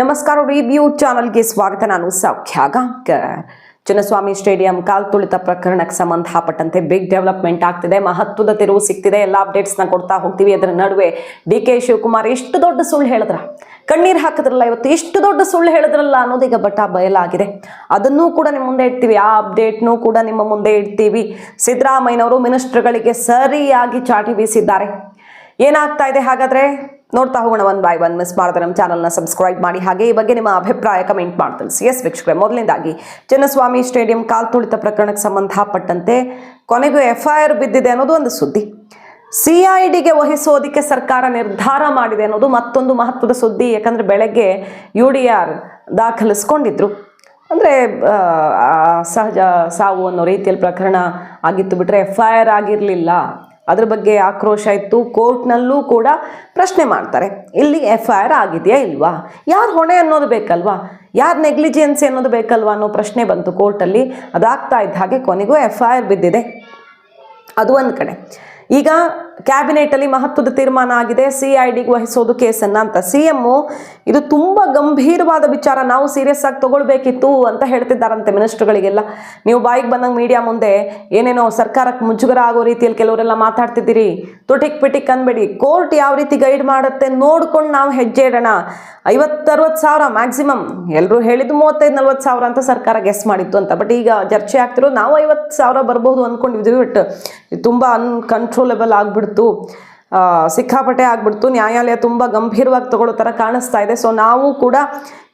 ನಮಸ್ಕಾರ ರಿವ್ಯೂ ಚಾನಲ್ಗೆ ಸ್ವಾಗತ. ನಾನು ಸೌಖ್ಯ ಗಾಂವ್ಕರ್ ಚಿನ್ನಸ್ವಾಮಿ ಸ್ಟೇಡಿಯಂ ಕಾಲ್ ತುಳಿತ ಪ್ರಕರಣಕ್ಕೆ ಸಂಬಂಧಪಟ್ಟಂತೆ ಬಿಗ್ ಡೆವಲಪ್ಮೆಂಟ್ ಆಗ್ತಿದೆ. ಮಹತ್ವದ ತಿರುವು ಸಿಗ್ತಿದೆ. ಎಲ್ಲ ಅಪ್ಡೇಟ್ಸ್ನ ಕೊಡ್ತಾ ಹೋಗ್ತೀವಿ. ಅದರ ನಡುವೆ ಡಿ ಕೆ ಶಿವಕುಮಾರ್ ಎಷ್ಟು ದೊಡ್ಡ ಸುಳ್ಳು ಹೇಳಿದ್ರ? ಕಣ್ಣೀರು ಹಾಕಿದ್ರಲ್ಲ ಇವತ್ತು ಎಷ್ಟು ದೊಡ್ಡ ಸುಳ್ಳು ಹೇಳಿದ್ರಲ್ಲ ಅನ್ನೋದು ಈಗ ಬಟ ಬಯಲಾಗಿದೆ. ಅದನ್ನೂ ಕೂಡ ನಿಮ್ಮ ಮುಂದೆ ಇಡ್ತೀವಿ. ಆ ಅಪ್ಡೇಟ್ನೂ ಕೂಡ ನಿಮ್ಮ ಮುಂದೆ ಇಡ್ತೀವಿ. ಸಿದ್ದರಾಮಯ್ಯನವರು ಮಿನಿಸ್ಟರ್ಗಳಿಗೆ ಸರಿಯಾಗಿ ಚಾಟಿ ಬೀಸಿದ್ದಾರೆ. ಏನಾಗ್ತಾ ಇದೆ ಹಾಗಾದ್ರೆ? ನೋಡ್ತಾ ಹೋಗೋಣ ಒನ್ ಬೈ ಒನ್ ಮಿಸ್ ಮಾಡಿದ್ರೆ ನಮ್ಮ ಚಾನಲ್ನ ಸಬ್ಸ್ಕ್ರೈಬ್ ಮಾಡಿ. ಹಾಗೆ ಈ ಬಗ್ಗೆ ನಿಮ್ಮ ಅಭಿಪ್ರಾಯ ಕಮೆಂಟ್ ಮಾಡಿ ತಿಳಿಸಿ. ಎಸ್ ವೀಕ್ಷಕರೇ, ಮೊದಲಿಂದಾಗಿ ಚಿನ್ನಸ್ವಾಮಿ ಸ್ಟೇಡಿಯಂ ಕಾಲ್ ತುಳಿತ ಪ್ರಕರಣಕ್ಕೆ ಸಂಬಂಧಪಟ್ಟಂತೆ ಕೊನೆಗೂ ಎಫ್ ಐ ಆರ್ ಬಿದ್ದಿದೆ ಅನ್ನೋದು ಒಂದು ಸುದ್ದಿ. ಸಿ ಐ ಡಿಗೆ ವಹಿಸೋದಕ್ಕೆ ಸರ್ಕಾರ ನಿರ್ಧಾರ ಮಾಡಿದೆ ಅನ್ನೋದು ಮತ್ತೊಂದು ಮಹತ್ವದ ಸುದ್ದಿ. ಯಾಕಂದ್ರೆ ಬೆಳಗ್ಗೆ ಯು ಡಿ ಆರ್ ದಾಖಲಿಸ್ಕೊಂಡಿದ್ರು. ಅಂದರೆ ಸಹಜ ಸಾವು ಅನ್ನೋ ರೀತಿಯಲ್ಲಿ ಪ್ರಕರಣ ಆಗಿತ್ತು ಬಿಟ್ಟರೆ ಎಫ್ ಐ ಆರ್ ಆಗಿರಲಿಲ್ಲ. ಅದ್ರ ಬಗ್ಗೆ ಆಕ್ರೋಶ ಇತ್ತು, ಕೋರ್ಟ್ನಲ್ಲೂ ಕೂಡ ಪ್ರಶ್ನೆ ಮಾಡ್ತಾರೆ. ಇಲ್ಲಿ ಎಫ್ ಐ ಆರ್ ಆಗಿದೆಯಾ ಇಲ್ವಾ? ಯಾರು ಹೊಣೆ ಅನ್ನೋದು ಬೇಕಲ್ವಾ? ಯಾರು ನೆಗ್ಲಿಜೆನ್ಸಿ ಅನ್ನೋದು ಬೇಕಲ್ವಾ ಅನ್ನೋ ಪ್ರಶ್ನೆ ಬಂತು ಕೋರ್ಟಲ್ಲಿ. ಅದಾಗ್ತಾ ಇದ್ದ ಹಾಗೆ ಕೊನೆಗೂ ಎಫ್ ಐ ಆರ್ ಬಿದ್ದಿದೆ. ಅದು ಒಂದು ಕಡೆ. ಈಗ ಕ್ಯಾಬಿನೆಟಲ್ಲಿ ಮಹತ್ವದ ತೀರ್ಮಾನ ಆಗಿದೆ. ಸಿ ಐ ಡಿಗೆ ವಹಿಸೋದು ಕೇಸನ್ನ ಅಂತ. ಸಿ ಎಮ್ಮು ಇದು ತುಂಬಾ ಗಂಭೀರವಾದ ವಿಚಾರ. ನಾವು ಸೀರಿಯಸ್ ಆಗಿ ತಗೊಳ್ಬೇಕಿತ್ತು ಅಂತ ಹೇಳ್ತಿದ್ದಾರಂತೆ ಮಿನಿಸ್ಟರ್ಗಳಿಗೆಲ್ಲ. ನೀವು ಬಾಯಿಗೆ ಬಂದಂಗೆ ಮೀಡಿಯಾ ಮುಂದೆ ಏನೇನೋ ಸರ್ಕಾರಕ್ಕೆ ಮುಜುಗರ ಆಗೋ ರೀತಿಯಲ್ಲಿ ಕೆಲವರೆಲ್ಲ ಮಾತಾಡ್ತಿದ್ದೀರಿ. ತುಟಿಕ್ ಪಿಟಿಕ್ ಅನ್ಬೇಡಿ. ಕೋರ್ಟ್ ಯಾವ ರೀತಿ ಗೈಡ್ ಮಾಡುತ್ತೆ ನೋಡ್ಕೊಂಡು ನಾವು ಹೆಜ್ಜೆ ಇಡೋಣ. ಐವತ್ತರವತ್ತು ಸಾವಿರ ಮ್ಯಾಕ್ಸಿಮಮ್. ಎಲ್ಲರೂ ಹೇಳಿದ್ದು ಮೂವತ್ತೈದು, ನಲ್ವತ್ತು ಸಾವಿರ ಅಂತ ಸರ್ಕಾರ ಗೆಸ್ ಮಾಡಿತ್ತು ಅಂತ. ಬಟ್ ಈಗ ಚರ್ಚೆ ಆಗ್ತಿರೋ ನಾವು ಐವತ್ತು ಸಾವಿರ ಬರ್ಬೋದು ಅಂದ್ಕೊಂಡಿದ್ವಿ ಬಟ್ ತುಂಬ ಅನ್ಕಂಟ್ರೋಲೆಬಲ್ ಆಗಿಬಿಡ್ತು. ಸಿಕ್ಕಾಪಟ್ಟೆ ಆಗ್ಬಿಡ್ತು. ನ್ಯಾಯಾಲಯ ತುಂಬ ಗಂಭೀರವಾಗಿ ತಗೊಳ್ಳೋ ಥರ ಕಾಣಿಸ್ತಾ ಇದೆ. ಸೊ ನಾವು ಕೂಡ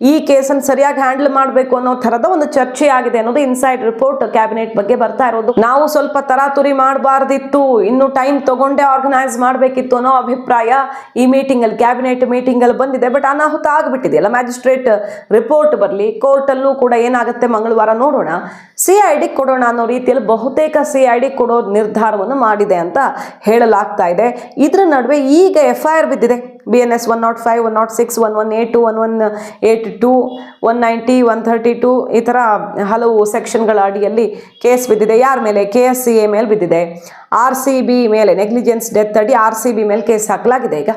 ಈ ಕೇಸನ್ನು ಸರಿಯಾಗಿ ಹ್ಯಾಂಡಲ್ ಮಾಡಬೇಕು ಅನ್ನೋ ಥರದ ಒಂದು ಚರ್ಚೆ ಆಗಿದೆ ಅನ್ನೋದು ಇನ್ಸೈಡ್ ರಿಪೋರ್ಟ್ ಕ್ಯಾಬಿನೆಟ್ ಬಗ್ಗೆ ಬರ್ತಾ ಇರೋದು. ನಾವು ಸ್ವಲ್ಪ ತರಾತುರಿ ಮಾಡಬಾರ್ದಿತ್ತು, ಇನ್ನು ಟೈಮ್ ತಗೊಂಡೇ ಆರ್ಗನೈಸ್ ಮಾಡಬೇಕಿತ್ತು ಅನ್ನೋ ಅಭಿಪ್ರಾಯ ಈ ಮೀಟಿಂಗಲ್ಲಿ, ಕ್ಯಾಬಿನೆಟ್ ಮೀಟಿಂಗಲ್ಲಿ ಬಂದಿದೆ. ಬಟ್ ಅನಾಹುತ ಆಗಿಬಿಟ್ಟಿದೆಯಲ್ಲ ಮ್ಯಾಜಿಸ್ಟ್ರೇಟ್ ರಿಪೋರ್ಟ್ ಬರಲಿ, ಕೋರ್ಟಲ್ಲೂ ಕೂಡ ಏನಾಗುತ್ತೆ ಮಂಗಳವಾರ ನೋಡೋಣ. ಸಿ ಐ ಡಿ ಕೊಡೋಣ ಅನ್ನೋ ರೀತಿಯಲ್ಲಿ ಬಹುತೇಕ ಸಿ ಐ ಡಿ ಕೊಡೋ ನಿರ್ಧಾರವನ್ನು ಮಾಡಿದೆ ಅಂತ ಹೇಳಲಾಗ್ತಾ ಇದೆ. ಇದರ ನಡುವೆ ಈಗ ಎಫ್ ಐ ಆರ್ ಬಿದ್ದಿದೆ. B N S one naught five one naught six one one eight two one one eight two one ninety one thirty two ಈ ಥರ ಹಲವು ಸೆಕ್ಷನ್ಗಳ ಅಡಿಯಲ್ಲಿ ಕೇಸ್ ಬಿದ್ದಿದೆ. ಯಾರ ಮೇಲೆ? ಕೆ ಎಸ್ ಸಿ ಎ ಮೇಲೆ ಬಿದ್ದಿದೆ. ಆರ್ ಸಿ ಬಿ ಮೇಲೆ ನೆಗ್ಲಿಜೆನ್ಸ್ ಡೆತ್ ಅಡಿ ಆರ್ ಸಿ ಬಿ ಮೇಲೆ ಕೇಸ್ ಹಾಕಲಾಗಿದೆ ಈಗ.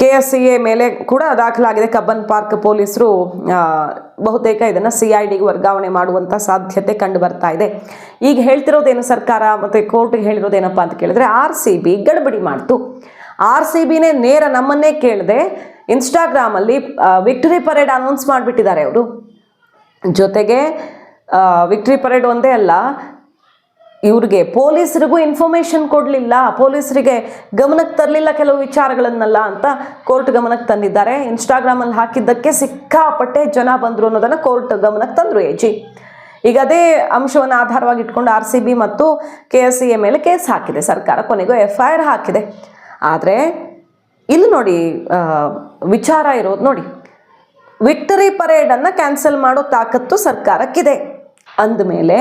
ಕೆ ಎಸ್ ಸಿ ಎ ಮೇಲೆ ಕೂಡ ದಾಖಲಾಗಿದೆ. ಕಬ್ಬನ್ ಪಾರ್ಕ್ ಪೊಲೀಸರು ಬಹುತೇಕ ಇದನ್ನು ಸಿ ಐ ಡಿಗೆ ವರ್ಗಾವಣೆ ಮಾಡುವಂಥ ಸಾಧ್ಯತೆ ಕಂಡು ಬರ್ತಾ ಇದೆ. ಈಗ ಹೇಳ್ತಿರೋದೇನು ಸರ್ಕಾರ ಮತ್ತು ಕೋರ್ಟ್ಗೆ ಹೇಳಿರೋದೇನಪ್ಪ ಅಂತ ಕೇಳಿದ್ರೆ ಆರ್ ಸಿ ಬಿ ಗಡಬಡಿ ಮಾಡ್ತು. ಆರ್ ಸಿ ಬಿನೇ ನೇರ ನಮ್ಮನ್ನೇ ಕೇಳಿದೆ ಇನ್ಸ್ಟಾಗ್ರಾಮಲ್ಲಿ ವಿಕ್ಟರಿ ಪರೇಡ್ ಅನೌನ್ಸ್ ಮಾಡಿಬಿಟ್ಟಿದ್ದಾರೆ ಅವರು. ಜೊತೆಗೆ ವಿಕ್ಟ್ರಿ ಪರೇಡ್ ಒಂದೇ ಅಲ್ಲ, ಇವ್ರಿಗೆ ಪೊಲೀಸರಿಗೂ ಇನ್ಫಾರ್ಮೇಷನ್ ಕೊಡಲಿಲ್ಲ, ಪೊಲೀಸರಿಗೆ ಗಮನಕ್ಕೆ ತರಲಿಲ್ಲ ಕೆಲವು ವಿಚಾರಗಳನ್ನೆಲ್ಲ ಅಂತ ಕೋರ್ಟ್ ಗಮನಕ್ಕೆ ತಂದಿದ್ದಾರೆ. ಇನ್ಸ್ಟಾಗ್ರಾಮಲ್ಲಿ ಹಾಕಿದ್ದಕ್ಕೆ ಸಿಕ್ಕಾಪಟ್ಟೆ ಜನ ಬಂದರು ಅನ್ನೋದನ್ನು ಕೋರ್ಟ್ ಗಮನಕ್ಕೆ ತಂದರು ಎ ಜಿ. ಈಗ ಅದೇ ಅಂಶವನ್ನು ಆಧಾರವಾಗಿ ಇಟ್ಕೊಂಡು ಆರ್ ಸಿ ಬಿ ಮತ್ತು ಕೆ ಎಸ್ ಸಿ ಎ ಮೇಲೆ ಕೇಸ್ ಹಾಕಿದೆ. ಸರ್ಕಾರ ಕೊನೆಗೂ ಎಫ್ ಐ ಆರ್ ಹಾಕಿದೆ. ಆದರೆ ಇಲ್ಲಿ ನೋಡಿ ವಿಚಾರ ಇರೋದು ನೋಡಿ. ವಿಕ್ಟರಿ ಪರೇಡನ್ನು ಕ್ಯಾನ್ಸಲ್ ಮಾಡೋ ತಾಕತ್ತು ಸರ್ಕಾರಕ್ಕಿದೆ. ಅಂದಮೇಲೆ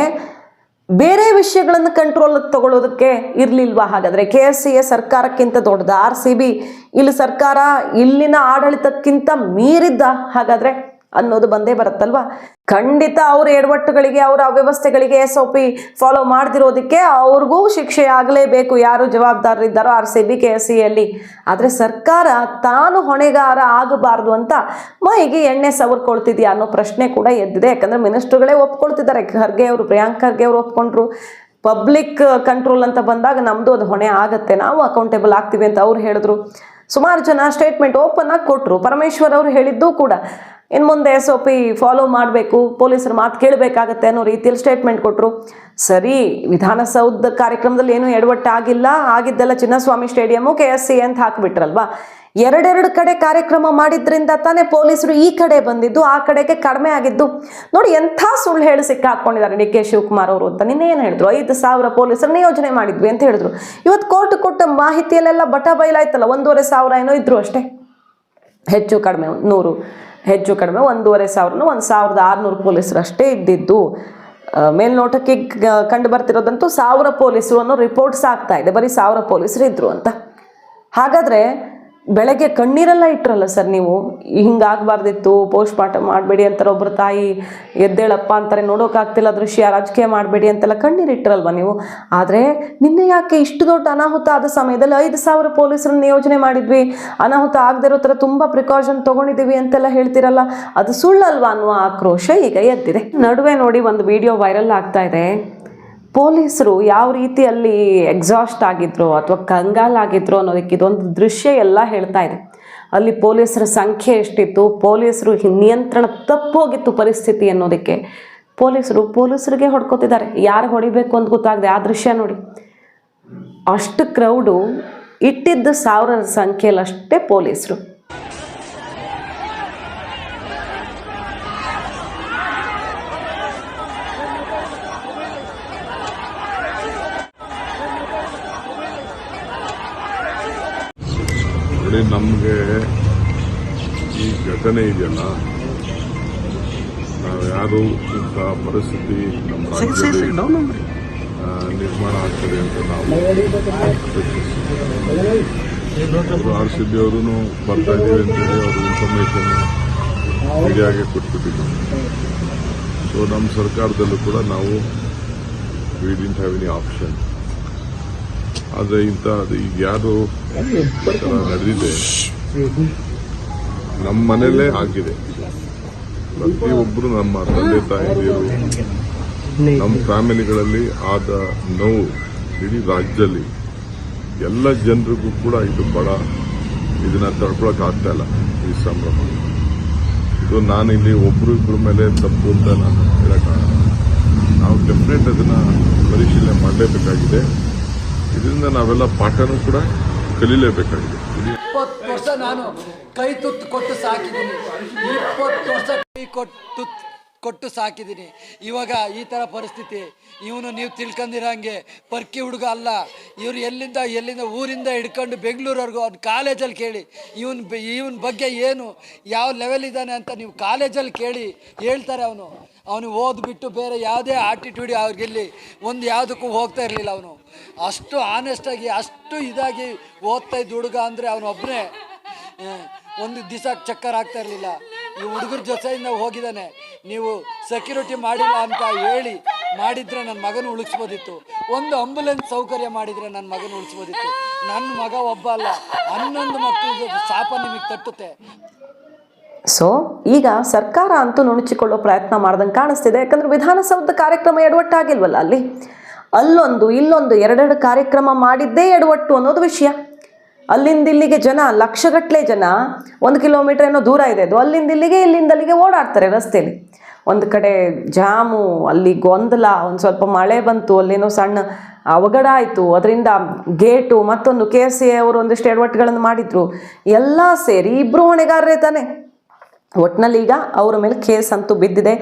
ಬೇರೆ ವಿಷಯಗಳನ್ನು ಕಂಟ್ರೋಲ್ ತಗೊಳ್ಳೋದಕ್ಕೆ ಇರಲಿಲ್ವಾ? ಹಾಗಾದರೆ ಕೆ ಎಸ್ ಸಿ ಎ ಸರ್ಕಾರಕ್ಕಿಂತ ದೊಡ್ಡದ ಆರ್ ಸಿ ಬಿ ಇಲ್ಲಿ ಸರ್ಕಾರ ಇಲ್ಲಿನ ಆಡಳಿತಕ್ಕಿಂತ ಮೀರಿದ್ದ ಹಾಗಾದರೆ? ಅನ್ನೋದು ಬಂದೇ ಬರುತ್ತಲ್ವಾ? ಖಂಡಿತ ಅವ್ರ ಎಡವಟ್ಟುಗಳಿಗೆ, ಅವರ ಅವ್ಯವಸ್ಥೆಗಳಿಗೆ ಎಸ್ ಒ ಪಿ ಫಾಲೋ ಮಾಡ್ತಿರೋದಕ್ಕೆ ಅವ್ರಿಗೂ ಶಿಕ್ಷೆ ಆಗಲೇಬೇಕು. ಯಾರು ಜವಾಬ್ದಾರರಿದ್ದಾರೋ R C B K S ಸಿಯಲ್ಲಿ ಆದರೆ ಸರ್ಕಾರ ತಾನು ಹೊಣೆಗಾರ ಆಗಬಾರ್ದು ಅಂತ ಮೈಗೆ ಎಣ್ಣೆ ಸವರ್ಕೊಳ್ತಿದ್ಯಾ ಅನ್ನೋ ಪ್ರಶ್ನೆ ಕೂಡ ಎದ್ದಿದೆ. ಯಾಕಂದರೆ ಮಿನಿಸ್ಟ್ರುಗಳೇ ಖರ್ಗೆ ಅವರು, ಪ್ರಿಯಾಂಕ್ ಖರ್ಗೆ ಅವರು ಒಪ್ಕೊಂಡ್ರು. ಪಬ್ಲಿಕ್ ಕಂಟ್ರೋಲ್ ಅಂತ ಬಂದಾಗ ನಮ್ಮದು ಅದು ಹೊಣೆ ಆಗುತ್ತೆ. ನಾವು ಅಕೌಂಟೇಬಲ್ ಆಗ್ತೀವಿ ಅಂತ ಅವ್ರು ಹೇಳಿದ್ರು. ಸುಮಾರು ಜನ ಸ್ಟೇಟ್ಮೆಂಟ್ ಓಪನ್ ಆಗಿ ಕೊಟ್ಟರು ಪರಮೇಶ್ವರ್ ಅವರು ಹೇಳಿದ್ದು ಕೂಡ ಇನ್ನು ಮುಂದೆ ಎಸ್ ಒ ಪಿ ಫಾಲೋ ಮಾಡಬೇಕು, ಪೊಲೀಸರ ಮಾತು ಕೇಳಬೇಕಾಗತ್ತೆ ಅನ್ನೋ ರೀತಿಯಲ್ಲಿ ಸ್ಟೇಟ್ಮೆಂಟ್ ಕೊಟ್ಟರು ಸರಿ, ವಿಧಾನಸೌಧ ಕಾರ್ಯಕ್ರಮದಲ್ಲಿ ಏನು ಎಡವಟ್ಟು ಆಗಿಲ್ಲ, ಆಗಿದ್ದೆಲ್ಲ Chinnaswamy stadium K S C ಅಂತ ಹಾಕಿಬಿಟ್ರಲ್ವಾ? ಎರಡೆರಡು ಕಡೆ ಕಾರ್ಯಕ್ರಮ ಮಾಡಿದ್ರಿಂದ ತಾನೇ ಪೊಲೀಸರು ಈ ಕಡೆ ಬಂದಿದ್ದು, ಆ ಕಡೆಗೆ ಕಡಿಮೆ ಆಗಿದ್ದು. ನೋಡಿ, ಎಂಥ ಸುಳ್ಳು ಹೇಳಿ ಸಿಕ್ಕಾಕೊಂಡಿದ್ದಾರೆ ಡಿ ಕೆ ಶಿವಕುಮಾರ್ ಅವರು ಅಂತ. ನಿನ್ನೆ ಏನು ಹೇಳಿದ್ರು? ಐದು ಸಾವಿರ ಪೊಲೀಸರು ಯೋಜನೆ ಮಾಡಿದ್ವಿ ಅಂತ ಹೇಳಿದ್ರು. ಇವತ್ತು ಕೋರ್ಟ್ ಕೊಟ್ಟ ಮಾಹಿತಿಯಲ್ಲೆಲ್ಲ ಬಟ ಬೈಲಾಯ್ತಲ್ಲ ಒಂದೂವರೆ ಸಾವಿರ ಏನೋ ಇದ್ರು ಅಷ್ಟೇ. ಹೆಚ್ಚು, ಕಡಿಮೆ, ನೂರು. ಹೆಚ್ಚು ಕಡಿಮೆ ಒಂದೂವರೆ ಸಾವಿರನೂ ಒಂದು ಸಾವಿರದ ಆರುನೂರು ಪೊಲೀಸರು ಅಷ್ಟೇ ಇದ್ದಿದ್ದು ಮೇಲ್ನೋಟಕ್ಕೆ ಕಂಡು ಬರ್ತಿರೋದಂತೂ ಸಾವಿರ ಪೊಲೀಸರು ಅನ್ನೋ ರಿಪೋರ್ಟ್ಸ್ ಆಗ್ತಾ ಇದೆ. ಬರೀ ಸಾವಿರ ಪೊಲೀಸರು ಇದ್ರು ಅಂತ. ಹಾಗಾದರೆ ಬೆಳಗ್ಗೆ ಕಣ್ಣೀರೆಲ್ಲ ಇಟ್ರಲ್ಲ ಸರ್ ನೀವು? ಹಿಂಗಾಗಬಾರ್ದಿತ್ತು, ಪೋಸ್ಟ್ ಮಾರ್ಟಮ್ ಮಾಡಬೇಡಿ ಅಂತಾರೆ ಒಬ್ಬರು ತಾಯಿ, ಎದ್ದೇಳಪ್ಪ ಅಂತಾರೆ ನೋಡೋಕ್ಕಾಗ್ತಿಲ್ಲ ದೃಶ್ಯ, ರಾಜಕೀಯ ಮಾಡಬೇಡಿ ಅಂತೆಲ್ಲ ಕಣ್ಣೀರು ಇಟ್ಟರಲ್ವ ನೀವು? ಆದರೆ ನಿನ್ನೆ ಯಾಕೆ ಇಷ್ಟು ದೊಡ್ಡ ಅನಾಹುತ ಆದ ಸಮಯದಲ್ಲಿ ಐದು ಸಾವಿರ ಪೊಲೀಸರನ್ನ ನಿಯೋಜನೆ ಮಾಡಿದ್ವಿ, ಅನಾಹುತ ಆಗದೆ ಇರೋ ಥರ ತುಂಬ ಪ್ರಿಕಾಷನ್ ತೊಗೊಂಡಿದ್ದೀವಿ ಅಂತೆಲ್ಲ ಹೇಳ್ತಿರಲ್ಲ, ಅದು ಸುಳ್ಳಲ್ವಾ ಅನ್ನುವ ಆಕ್ರೋಶ ಈಗ ಎದ್ದಿದೆ. ನಡುವೆ ನೋಡಿ ಒಂದು ವಿಡಿಯೋ ವೈರಲ್ ಆಗ್ತಾ ಇದೆ. ಪೊಲೀಸರು ಯಾವ ರೀತಿ ಅಲ್ಲಿ ಎಕ್ಸಾಸ್ಟ್ ಆಗಿದ್ರು ಅಥವಾ ಕಂಗಾಲಾಗಿದ್ರು ಅನ್ನೋದಕ್ಕೆ ಇದೊಂದು ದೃಶ್ಯ ಎಲ್ಲ ಹೇಳ್ತಾ ಇದೆ. ಅಲ್ಲಿ ಪೊಲೀಸರ ಸಂಖ್ಯೆ ಎಷ್ಟಿತ್ತು, ಪೊಲೀಸರು ನಿಯಂತ್ರಣ ತಪ್ಪೋಗಿತ್ತು ಪರಿಸ್ಥಿತಿ ಅನ್ನೋದಕ್ಕೆ ಪೊಲೀಸರು ಪೊಲೀಸರಿಗೆ ಹೊಡ್ಕೋತಿದ್ದಾರೆ. ಯಾರು ಹೊಡಿಬೇಕು ಅಂತ ಗೊತ್ತಾಗದೆ ಆ ದೃಶ್ಯ ನೋಡಿ. ಅಷ್ಟು ಕ್ರೌಡು ಇಟ್ಟಿದ್ದ ಸಾವಿರ ಸಂಖ್ಯೆಯಲ್ಲಷ್ಟೇ ಪೊಲೀಸರು. ನೋಡಿ ನಮಗೆ ಈ ಘಟನೆ ಇದೆಯಲ್ಲ ನಾವು ಯಾರು ಇಂಥ ಪರಿಸ್ಥಿತಿ ನಮ್ಮ ರಾಜ್ಯದಲ್ಲಿ ನಿರ್ಮಾಣ ಆಗ್ತದೆ ಅಂತ ನಾವು ಆರ್ ಸಿ ಬಿ ಅವರು ಬರ್ತಾ ಇದ್ದೀವಿ ಅಂತೇಳಿ ಅವರು ಇನ್ಫಾರ್ಮೇಶನ್ ಮೀಡಿಯಾಗೆ ಕೊಟ್ಬಿಟ್ಟಿದ್ರು. ಸೊ ನಮ್ಮ ಸರ್ಕಾರದಲ್ಲೂ ಕೂಡ ನಾವು we didn't have any option ಆದರೆ ಇಂಥ ಅದು ಈಗ ಯಾರು ನಡೆದಿದೆ. ನಮ್ಮ ಮನೆಯಲ್ಲೇ ಆಗಿದೆ. ಪ್ರತಿಯೊಬ್ಬರು ನಮ್ಮ ತಂದೆ ತಾಯಿಯರು ನಮ್ಮ ಫ್ಯಾಮಿಲಿಗಳಲ್ಲಿ ಆದ ನೋವು ಇಡೀ ರಾಜ್ಯದಲ್ಲಿ, ಎಲ್ಲ ಜನರಿಗೂ ಕೂಡ ಇದು ಬಹಳ ಇದನ್ನ ತಡ್ಕೊಳಕ್ ಆಗ್ತಾ ಇಲ್ಲ ಈ ಸಂಭ್ರಮ. ಇದು ನಾನು ಇಲ್ಲಿ ಒಬ್ರು ಇಬ್ಬರ ಮೇಲೆ ತಪ್ಪು ಅಂತ ನಾನು ಹೇಳಕ್ಕಾಗಲ್ಲ. ನಾವು ಡೆಫಿನೆಟ್ ಅದನ್ನ ಪರಿಶೀಲನೆ ಮಾಡಲೇಬೇಕಾಗಿದೆ. ಇದರಿಂದ ನಾವೆಲ್ಲ ಪಾಠನೂ ಕೂಡ ಕಲೀಲೇಬೇಕಾಗಿದೆ. ಇಪ್ಪತ್ತು ವರ್ಷ ನಾನು ಕೈ ತುತ್ತು ಕೊಟ್ಟು ಸಾಕಿದ್ದೀನಿ. ಇಪ್ಪತ್ತು ವರ್ಷ ಕೈ ಕೊಟ್ಟು ಕೊಟ್ಟು ಸಾಕಿದ್ದೀನಿ. ಇವಾಗ ಈ ಥರ ಪರಿಸ್ಥಿತಿ. ಇವನು ನೀವು ತಿಳ್ಕೊಂಡಿರಂಗೆ ಪರ್ಕಿ ಹುಡುಗ ಅಲ್ಲ. ಇವರು ಎಲ್ಲಿಂದ ಎಲ್ಲಿಂದ, ಊರಿಂದ ಹಿಡ್ಕೊಂಡು ಬೆಂಗಳೂರವರೆಗೂ ಅವ್ನು ಕಾಲೇಜಲ್ಲಿ ಕೇಳಿ. ಇವನ್ ಇವನ ಬಗ್ಗೆ ಏನು, ಯಾವ ಲೆವೆಲ್ ಇದ್ದಾನೆ ಅಂತ ನೀವು ಕಾಲೇಜಲ್ಲಿ ಕೇಳಿ ಹೇಳ್ತಾರೆ ಅವನು. ಅವನು ಓದ್ಬಿಟ್ಟು ಬೇರೆ ಯಾವುದೇ ಆಟಿಟ್ಯೂಡ್ ಅವ್ರಿಗೆಲ್ಲಿ ಒಂದು ಯಾವುದಕ್ಕೂ ಹೋಗ್ತಾ ಇರಲಿಲ್ಲ ಅವನು. ಅಷ್ಟು ಆನೆಸ್ಟಾಗಿ ಅಷ್ಟು ಇದಾಗಿ ಓದ್ತಾ ಇದ್ದ ಹುಡುಗ ಅಂದರೆ ಅವನೊಬ್ಬನೇ ಒಂದು ದಿವಸ ಚಕ್ಕರ್ ಆಗ್ತಾ ಇರಲಿಲ್ಲ. ಈ ಹುಡುಗರ ಜೊತೆಯಿಂದ ಹೋಗಿದ್ದಾನೆ. ನೀವು ಸೆಕ್ಯೂರಿಟಿ ಮಾಡಿಲ್ಲ ಅಂತ ಹೇಳಿ ಮಾಡಿದ್ರೆ ನನ್ನ ಮಗನ ಉಳಿಸ್ಬೋದಿತ್ತು. ಒಂದು ಆಂಬುಲೆನ್ಸ್ ಸೌಕರ್ಯ ಮಾಡಿದರೆ ನನ್ನ ಮಗನ ಉಳಿಸ್ಬೋದಿತ್ತು. ನನ್ನ ಮಗ ಒಬ್ಬ ಅಲ್ಲ, ಹನ್ನೊಂದು ಮಕ್ಕಳಿಗೆ ಶಾಪ ನಿಮಗೆ ತಟ್ಟುತ್ತೆ. ಸೊ ಈಗ ಸರ್ಕಾರ ಅಂತೂ ನುಣುಚಿಕೊಳ್ಳೋ ಪ್ರಯತ್ನ ಮಾಡ್ದಂಗೆ ಕಾಣಿಸ್ತಿದೆ. ಯಾಕಂದ್ರೆ ವಿಧಾನಸೌಧದ ಕಾರ್ಯಕ್ರಮ ಎಡವಟ್ಟಾಗಿಲ್ವಲ್ಲ ಅಲ್ಲಿ? ಅಲ್ಲೊಂದು, ಇಲ್ಲೊಂದು ಎರಡೆರಡು ಕಾರ್ಯಕ್ರಮ ಮಾಡಿದ್ದೇ ಎಡವಟ್ಟು ಅನ್ನೋದು ವಿಷಯ. ಅಲ್ಲಿಂದ ಇಲ್ಲಿಗೆ ಜನ, ಲಕ್ಷಗಟ್ಟಲೆ ಜನ, ಒಂದು ಕಿಲೋಮೀಟರ್ ಏನೋ ದೂರ ಇದೆ, ಅದು ಅಲ್ಲಿಂದ ಇಲ್ಲಿಗೆ, ಇಲ್ಲಿಂದ ಅಲ್ಲಿಗೆ ಓಡಾಡ್ತಾರೆ ರಸ್ತೆಯಲ್ಲಿ ಒಂದು ಕಡೆ ಜಾಮು, ಅಲ್ಲಿ ಗೊಂದಲ, ಒಂದು ಸ್ವಲ್ಪ ಮಳೆ ಬಂತು, ಅಲ್ಲೇನೋ ಸಣ್ಣ ಅವಘಡ ಆಯಿತು, ಅದರಿಂದ ಗೇಟು, ಮತ್ತೊಂದು ಕೆ ಎಸ್ ಸಿ ಅವರು ಒಂದಿಷ್ಟು ಎಡವಟ್ಟುಗಳನ್ನು ಮಾಡಿದ್ರು. ಎಲ್ಲ ಸೇರಿ ಇಬ್ಬರು ಹೊಣೆಗಾರರೇ ತಾನೆ. ಒಟ್ನಲ್ಲಿ ಈಗ ಅವರ ಮೇಲೆ ಕೇಸ್ ಅಂತೂ ಬಿದ್ದಿದೆ.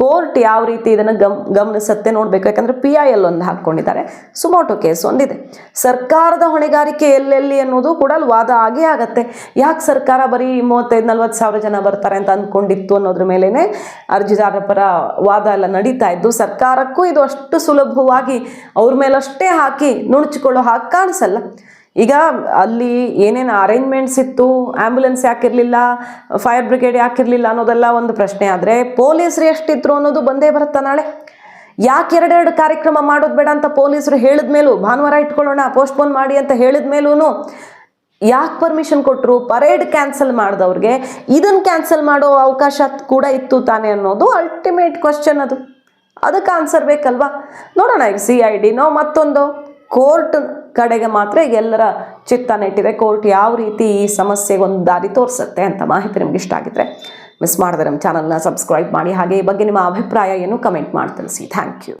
ಕೋರ್ಟ್ ಯಾವ ರೀತಿ ಇದನ್ನು ಗಮ್, ಗಮನಿಸುತ್ತೆ ನೋಡಬೇಕು. ಯಾಕಂದರೆ ಪಿ ಐ ಎಲ್ ಒಂದು ಹಾಕ್ಕೊಂಡಿದ್ದಾರೆ. ಸುಮೋಟೋ ಕೇಸ್ ಒಂದಿದೆ. ಸರ್ಕಾರದ ಹೊಣೆಗಾರಿಕೆ ಎಲ್ಲೆಲ್ಲಿ ಅನ್ನೋದು ಕೂಡ ಅಲ್ಲಿ ವಾದ ಆಗೇ ಆಗತ್ತೆ. ಯಾಕೆ ಸರ್ಕಾರ ಬರೀ ಮೂವತ್ತೈದು, ನಲ್ವತ್ತು ಸಾವಿರ ಜನ ಬರ್ತಾರೆ ಅಂತ ಅಂದ್ಕೊಂಡಿತ್ತು ಅನ್ನೋದ್ರ ಮೇಲೇ ಅರ್ಜಿದಾರರ ಪರ ವಾದ ಎಲ್ಲ ನಡೀತಾ ಇದ್ದು, ಸರ್ಕಾರಕ್ಕೂ ಇದು ಅಷ್ಟು ಸುಲಭವಾಗಿ ಅವ್ರ ಮೇಲಷ್ಟೇ ಹಾಕಿ ನುಣುಚಿಕೊಳ್ಳೋ ಹಾಗೆ ಕಾಣಿಸಲ್ಲ. ಈಗ ಅಲ್ಲಿ ಏನೇನು ಅರೇಂಜ್ಮೆಂಟ್ಸ್ ಇತ್ತು? ಆ್ಯಂಬುಲೆನ್ಸ್ ಯಾಕಿರಲಿಲ್ಲ? ಫೈರ್ ಬ್ರಿಗೇಡ್ ಯಾಕಿರಲಿಲ್ಲ ಅನ್ನೋದೆಲ್ಲ ಒಂದು ಪ್ರಶ್ನೆ ಆದರೆ ಪೊಲೀಸರು ಎಷ್ಟಿದ್ರು ಅನ್ನೋದು ಬಂದೇ ಬರುತ್ತಾ ನಾಳೆ. ಯಾಕೆ ಎರಡೆರಡು ಕಾರ್ಯಕ್ರಮ ಮಾಡೋದು ಬೇಡ ಅಂತ ಪೊಲೀಸರು ಹೇಳಿದ ಮೇಲೂ ಭಾನುವಾರ ಇಟ್ಕೊಳ್ಳೋಣ ಪೋಸ್ಟ್ಪೋನ್ ಮಾಡಿ ಅಂತ ಹೇಳಿದ ಮೇಲೂ ಯಾಕೆ ಪರ್ಮಿಷನ್ ಕೊಟ್ಟರು ಪರೇಡ್ ಕ್ಯಾನ್ಸಲ್ ಮಾಡಿದವ್ರಿಗೆ. ಇದನ್ನು ಕ್ಯಾನ್ಸಲ್ ಮಾಡೋ ಅವಕಾಶ ಕೂಡ ಇತ್ತು ತಾನೇ ಅನ್ನೋದು ಅಲ್ಟಿಮೇಟ್ ಕ್ವಶನ್ ಅದು. ಅದಕ್ಕೆ ಆನ್ಸರ್ ಬೇಕಲ್ವಾ? ನೋಡೋಣ ಈಗ ಸಿ ಐ ಡಿನೋ ಮತ್ತೊಂದು. ಕೋರ್ಟ್ ಕಡೆಗೆ ಮಾತ್ರ ಎಲ್ಲರ ಚಿತ್ತ ನೆಟ್ಟಿದೆ ಕೋರ್ಟ್ ಯಾವ ರೀತಿ ಈ ಸಮಸ್ಯೆಗೆ ಒಂದು ದಾರಿ ತೋರಿಸುತ್ತೆ ಅಂತ ಮಾಹಿತಿ ನಿಮ್ಗೆ ಇಷ್ಟ ಆಗಿದ್ರೆ ಮಿಸ್ ಮಾಡಿದ್ರೆ ನಮ್ಮ ಚಾನಲ್ನ ಸಬ್ಸ್ಕ್ರೈಬ್ ಮಾಡಿ. ಹಾಗೆ ಈ ಬಗ್ಗೆ ನಿಮ್ಮ ಅಭಿಪ್ರಾಯ ಏನು ಕಮೆಂಟ್ ಮಾಡಿ ತಿಳಿಸಿ. Thank you